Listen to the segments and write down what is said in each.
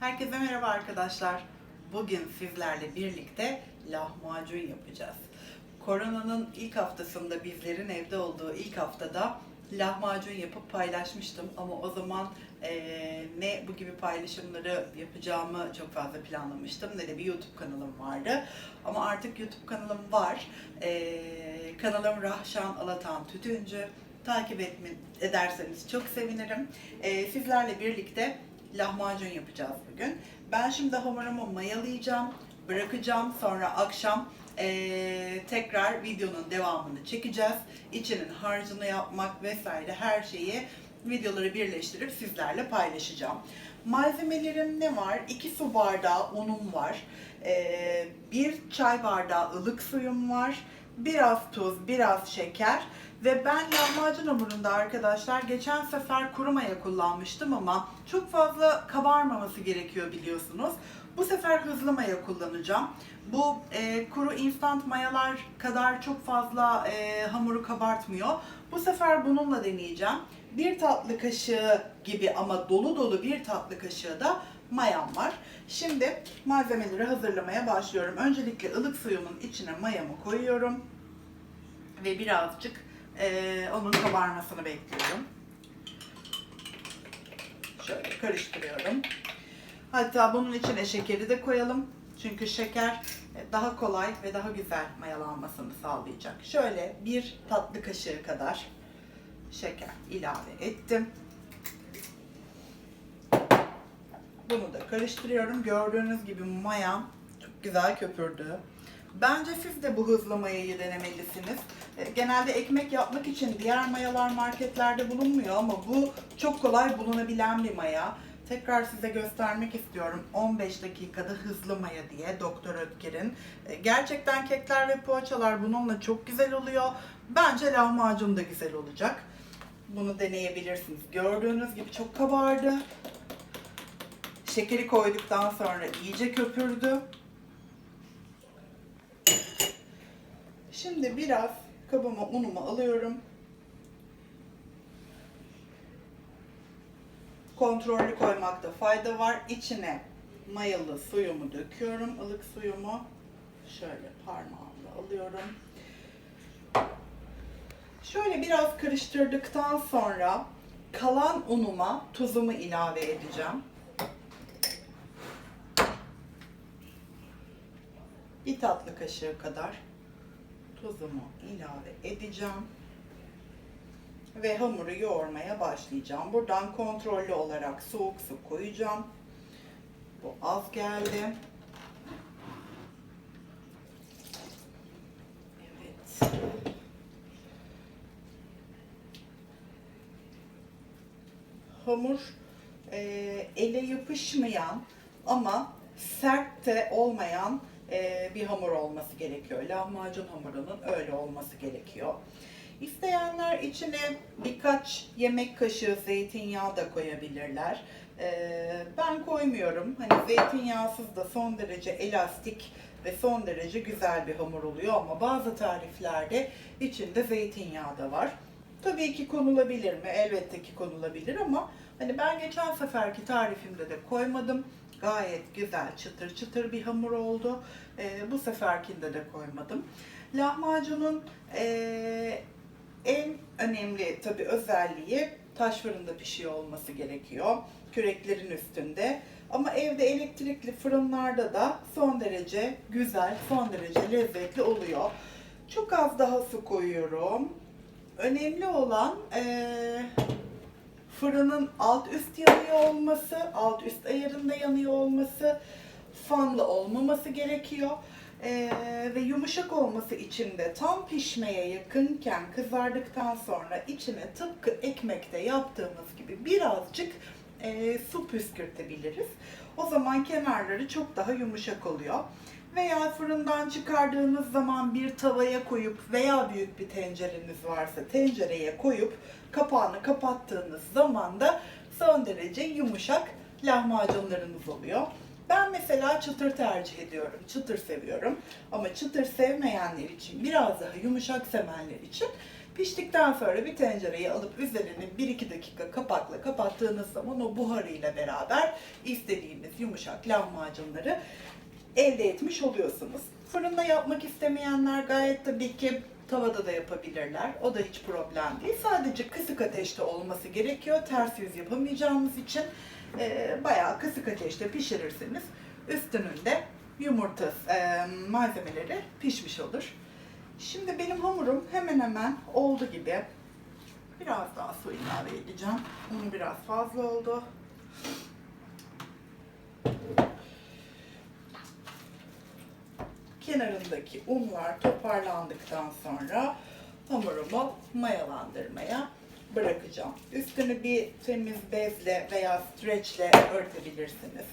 Herkese merhaba arkadaşlar. Bugün sizlerle birlikte lahmacun yapacağız. Koronanın ilk haftasında bizlerin evde olduğu ilk haftada lahmacun yapıp paylaşmıştım ama o zaman eee, ne bu gibi paylaşımları yapacağımı çok fazla planlamıştım ne de bir YouTube kanalım vardı. Ama artık YouTube kanalım var. Eee, kanalım Rahşan Alatan Tütüncü. Takip etme, ederseniz çok sevinirim. Eee, sizlerle birlikte lahmacun yapacağız bugün. Ben şimdi hamurumu mayalayacağım, bırakacağım. Sonra akşam eee, tekrar videonun devamını çekeceğiz. İçinin harcını yapmak vesaire her şeyi videoları birleştirip sizlerle paylaşacağım. Malzemelerim ne var? 2 su bardağı unum var. Eee, bir çay bardağı ılık suyum var. Biraz tuz, biraz şeker. Ve ben lahmacun hamurunda arkadaşlar geçen sefer kuru maya kullanmıştım ama çok fazla kabarmaması gerekiyor biliyorsunuz. Bu sefer hızlı maya kullanacağım. Bu e, kuru instant mayalar kadar çok fazla e, hamuru kabartmıyor. Bu sefer bununla deneyeceğim. Bir tatlı kaşığı gibi ama dolu dolu bir tatlı kaşığı da mayam var. Şimdi malzemeleri hazırlamaya başlıyorum. Öncelikle ılık suyumun içine mayamı koyuyorum ve birazcık eee, onun kabarmasını bekliyorum. Şöyle karıştırıyorum. Hatta bunun içine şekeri de koyalım. Çünkü şeker e, daha kolay ve daha güzel mayalanmasını sağlayacak. Şöyle bir tatlı kaşığı kadar şeker ilave ettim. Bunu da karıştırıyorum. Gördüğünüz gibi maya çok güzel köpürdü. Bence siz de bu hızlı mayayı denemelisiniz. E, Genelde ekmek yapmak için diğer mayalar marketlerde bulunmuyor ama bu çok kolay bulunabilen bir maya. Tekrar size göstermek istiyorum 15 dakikada hızlı maya diye Doktor Ötker'in. E, Gerçekten kekler ve poğaçalar bununla çok güzel oluyor. Bence lahmacun da güzel olacak. Bunu deneyebilirsiniz. Gördüğünüz gibi çok kabardı. Şekeri koyduktan sonra iyice köpürdü. Şimdi biraz kabıma unumu alıyorum. Kontrollü koymakta fayda var. İçine mayalı suyumu döküyorum. ılık suyumu. Şöyle parmağımla alıyorum. Şöyle biraz karıştırdıktan sonra kalan unuma tuzumu ilave edeceğim. Bir tatlı kaşığı kadar tuzumu ilave edeceğim. Ve hamuru yoğurmaya başlayacağım. Buradan kontrollü olarak soğuk su koyacağım. Bu az geldi. Evet. Hamur e, ele yapışmayan ama sert de olmayan e, bir hamur olması gerekiyor. Lahmacun hamurunun öyle olması gerekiyor. İsteyenler içine birkaç yemek kaşığı zeytinyağı da koyabilirler. E, ben koymuyorum. Hani zeytinyağsız da son derece elastik ve son derece güzel bir hamur oluyor ama bazı tariflerde içinde zeytinyağı da var. Tabii ki konulabilir mi? Elbette ki konulabilir ama hani ben geçen seferki tarifimde de koymadım. Gayet güzel çıtır çıtır bir hamur oldu. Ee, bu seferkinde de koymadım. Lahmacunun ee, en önemli tabii özelliği taş fırında pişiyor olması gerekiyor. Küreklerin üstünde. Ama evde elektrikli fırınlarda da son derece güzel, son derece lezzetli oluyor. Çok az daha su koyuyorum. Önemli olan eee, fırının alt üst yanıyor olması, alt üst ayarında yanıyor olması, fanlı olmaması gerekiyor. Eee, ve yumuşak olması için de tam pişmeye yakınken kızardıktan sonra içine tıpkı ekmekte yaptığımız gibi birazcık eee, su püskürtebiliriz. O zaman kenarları çok daha yumuşak oluyor. Veya fırından çıkardığınız zaman bir tavaya koyup veya büyük bir tencereniz varsa tencereye koyup kapağını kapattığınız zaman da son derece yumuşak lahmacunlarınız oluyor. Ben mesela çıtır tercih ediyorum. Çıtır seviyorum. Ama çıtır sevmeyenler için, biraz daha yumuşak sevenler için Piştikten sonra bir tencereyi alıp üzerini 1-2 dakika kapakla kapattığınız zaman o buharıyla beraber istediğiniz yumuşak lahmacunları elde etmiş oluyorsunuz. Fırında yapmak istemeyenler gayet tabii ki tavada da yapabilirler. O da hiç problem değil. Sadece kısık ateşte olması gerekiyor. Ters yüz yapamayacağımız için e, bayağı kısık ateşte pişirirsiniz. Üstünün de yumurta e, malzemeleri pişmiş olur. Şimdi benim hamurum hemen hemen oldu gibi. Biraz daha su ilave edeceğim. Unu biraz fazla oldu. Kenarındaki unlar toparlandıktan sonra hamurumu mayalandırmaya bırakacağım. Üstünü bir temiz bezle veya streçle örtebilirsiniz.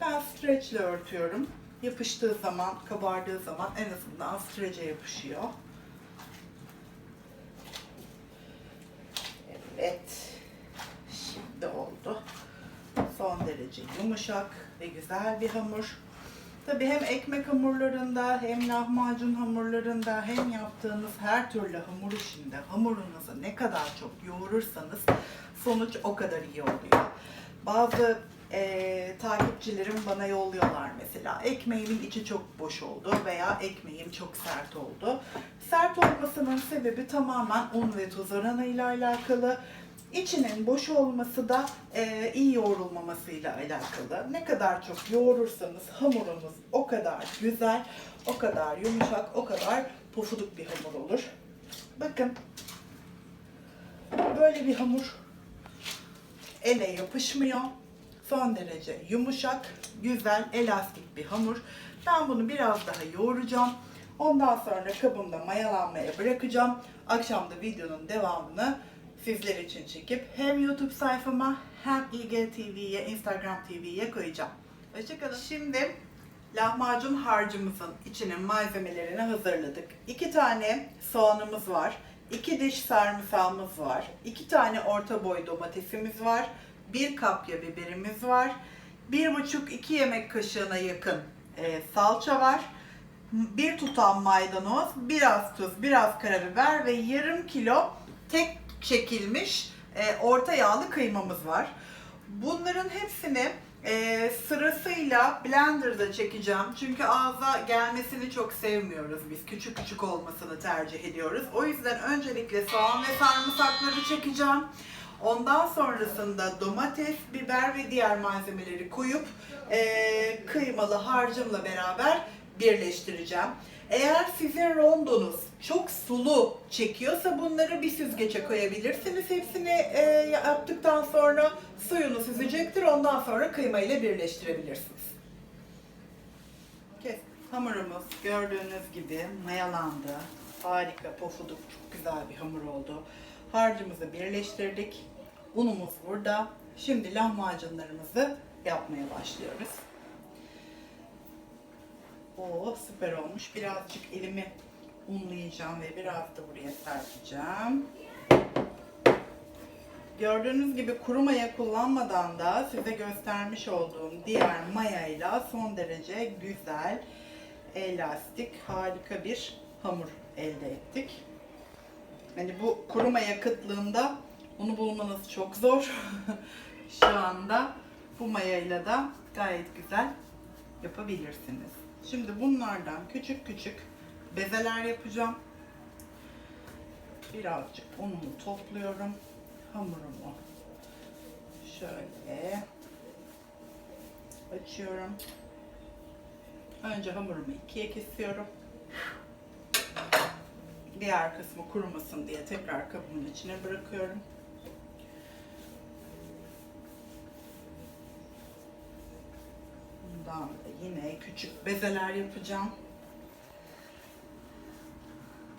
Ben streçle örtüyorum. Yapıştığı zaman, kabardığı zaman en azından streçe yapışıyor. Evet. Şimdi oldu. Son derece yumuşak ve güzel bir hamur. Tabii hem ekmek hamurlarında hem lahmacun hamurlarında hem yaptığınız her türlü hamur işinde hamurunuzu ne kadar çok yoğurursanız sonuç o kadar iyi oluyor. Bazı eee, takipçilerim bana yolluyorlar mesela ekmeğimin içi çok boş oldu veya ekmeğim çok sert oldu. Sert olmasının sebebi tamamen un ve tuz oranıyla alakalı. İçinin boş olması da e, iyi yoğrulmamasıyla alakalı. Ne kadar çok yoğurursanız hamurunuz o kadar güzel, o kadar yumuşak, o kadar pofuduk bir hamur olur. Bakın böyle bir hamur ele yapışmıyor. Son derece yumuşak, güzel, elastik bir hamur. Ben bunu biraz daha yoğuracağım. Ondan sonra kabımda mayalanmaya bırakacağım. Akşam da videonun devamını sizler için çekip hem YouTube sayfama hem IGTV'ye, Instagram TV'ye koyacağım. Hoşçakalın. Şimdi lahmacun harcımızın içinin malzemelerini hazırladık. İki tane soğanımız var. iki diş sarımsağımız var. iki tane orta boy domatesimiz var. Bir kapya biberimiz var. Bir buçuk iki yemek kaşığına yakın e, salça var. Bir tutam maydanoz, biraz tuz, biraz karabiber ve yarım kilo tek çekilmiş e, orta yağlı kıymamız var. Bunların hepsini e, sırasıyla blenderda çekeceğim. Çünkü ağza gelmesini çok sevmiyoruz biz. Küçük küçük olmasını tercih ediyoruz. O yüzden öncelikle soğan ve sarımsakları çekeceğim. Ondan sonrasında domates, biber ve diğer malzemeleri koyup e, kıymalı harcımla beraber birleştireceğim. Eğer sizin rondonuz çok sulu çekiyorsa bunları bir süzgece koyabilirsiniz. Hepsini e, yaptıktan sonra suyunu süzecektir. Ondan sonra kıyma ile birleştirebilirsiniz. Kes. Hamurumuz gördüğünüz gibi mayalandı. Harika, pofuduk, çok güzel bir hamur oldu. Harcımızı birleştirdik. Unumuz burada. Şimdi lahmacunlarımızı yapmaya başlıyoruz. Oo süper olmuş. Birazcık elimi unlayacağım ve biraz da buraya serpeceğim. Gördüğünüz gibi kuru maya kullanmadan da size göstermiş olduğum diğer mayayla son derece güzel, elastik, harika bir hamur elde ettik. Hani bu kuru maya kıtlığında onu bulmanız çok zor. Şu anda bu mayayla da gayet güzel yapabilirsiniz. Şimdi bunlardan küçük küçük bezeler yapacağım. Birazcık unumu topluyorum. Hamurumu şöyle açıyorum. Önce hamurumu ikiye kesiyorum. Diğer kısmı kurumasın diye tekrar kabımın içine bırakıyorum. Bundan da yine küçük bezeler yapacağım.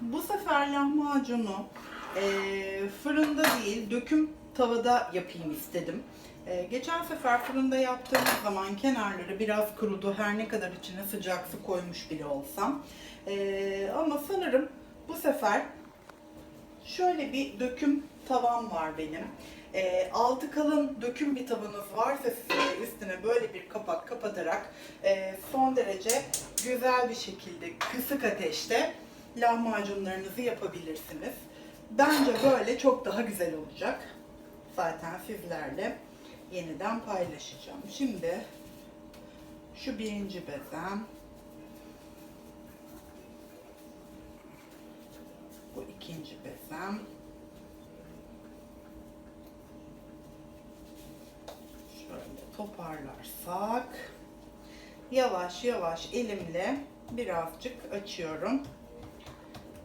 Bu sefer lahmacunu eee, fırında değil, döküm tavada yapayım istedim. Eee, geçen sefer fırında yaptığımız zaman kenarları biraz kurudu. Her ne kadar içine sıcak su koymuş bile olsam. Eee, ama sanırım bu sefer şöyle bir döküm tavam var benim. Eee, altı kalın döküm bir tavanız varsa size üstüne böyle bir kapak kapatarak eee, son derece güzel bir şekilde kısık ateşte lahmacunlarınızı yapabilirsiniz. Bence böyle çok daha güzel olacak. Zaten sizlerle yeniden paylaşacağım. Şimdi şu birinci bezem. Bu ikinci bezem. Şöyle toparlarsak yavaş yavaş elimle birazcık açıyorum.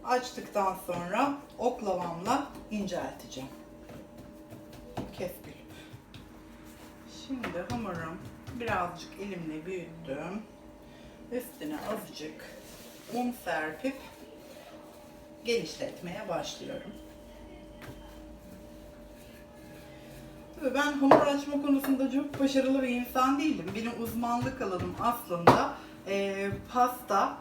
Açtıktan sonra oklavamla incelteceğim. Keskülüp. Şimdi hamurum birazcık elimle büyüttüm. Üstüne azıcık un serpip genişletmeye başlıyorum. Ben hamur açma konusunda çok başarılı bir insan değilim. Benim uzmanlık alanım aslında eee, pasta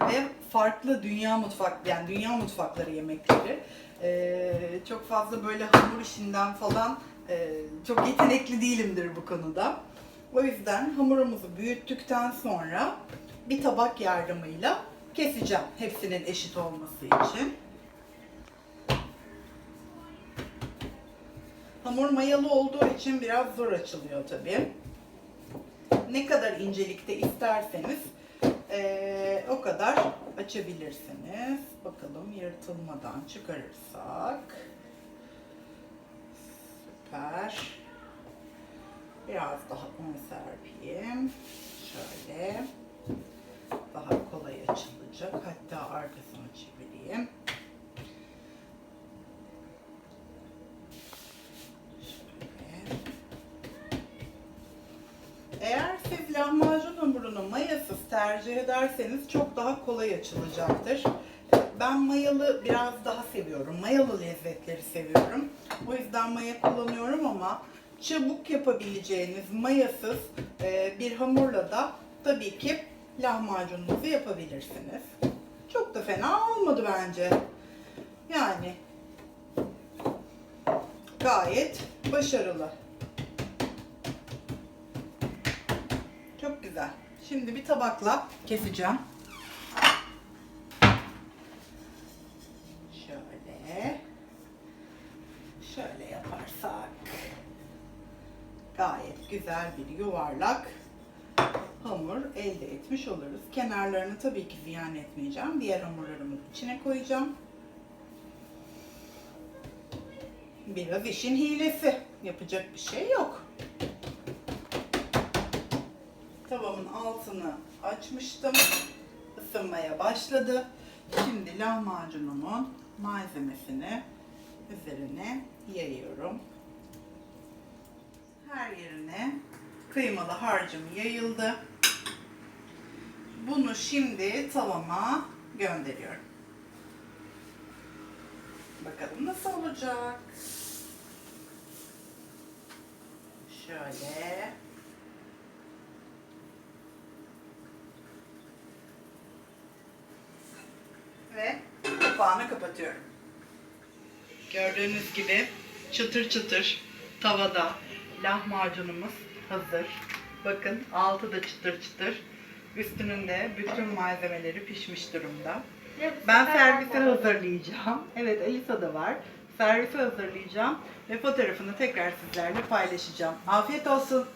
ve farklı dünya mutfak yani dünya mutfakları yemekleri. Eee, çok fazla böyle hamur işinden falan eee, çok yetenekli değilimdir bu konuda. O yüzden hamurumuzu büyüttükten sonra bir tabak yardımıyla keseceğim hepsinin eşit olması için. Hamur mayalı olduğu için biraz zor açılıyor tabii. Ne kadar incelikte isterseniz eee, o kadar açabilirsiniz. Bakalım yırtılmadan çıkarırsak. Süper. Biraz daha un serpeyim. Şöyle. Daha kolay açılacak. Hatta arkasını çevireyim. Şöyle. Eğer siz lahmacun hamurunu mayasız tercih ederseniz çok daha kolay açılacaktır. Ben mayalı biraz daha seviyorum. Mayalı lezzetleri seviyorum. O yüzden maya kullanıyorum ama çabuk yapabileceğiniz mayasız e, bir hamurla da tabii ki lahmacununuzu yapabilirsiniz. Çok da fena olmadı bence. Yani gayet başarılı. Çok güzel. Şimdi bir tabakla keseceğim. Şöyle. Şöyle yaparsak gayet güzel bir yuvarlak hamur elde etmiş oluruz. Kenarlarını tabii ki ziyan etmeyeceğim. Diğer hamurlarımın içine koyacağım. Biraz işin hilesi. Yapacak bir şey yok. Tavamın altını açmıştım. Isınmaya başladı. Şimdi lahmacunumun malzemesini üzerine yayıyorum. Her yerine kıymalı harcım yayıldı. Bunu şimdi tavama gönderiyorum. Bakalım nasıl olacak. Şöyle. Ve kapağını kapatıyorum. Gördüğünüz gibi çıtır çıtır tavada lahmacunumuz hazır. Bakın altı da çıtır çıtır. Üstünün de bütün malzemeleri pişmiş durumda. Ben servise hazırlayacağım. Evet Alisa da var. Servise hazırlayacağım ve fotoğrafını tekrar sizlerle paylaşacağım. Afiyet olsun.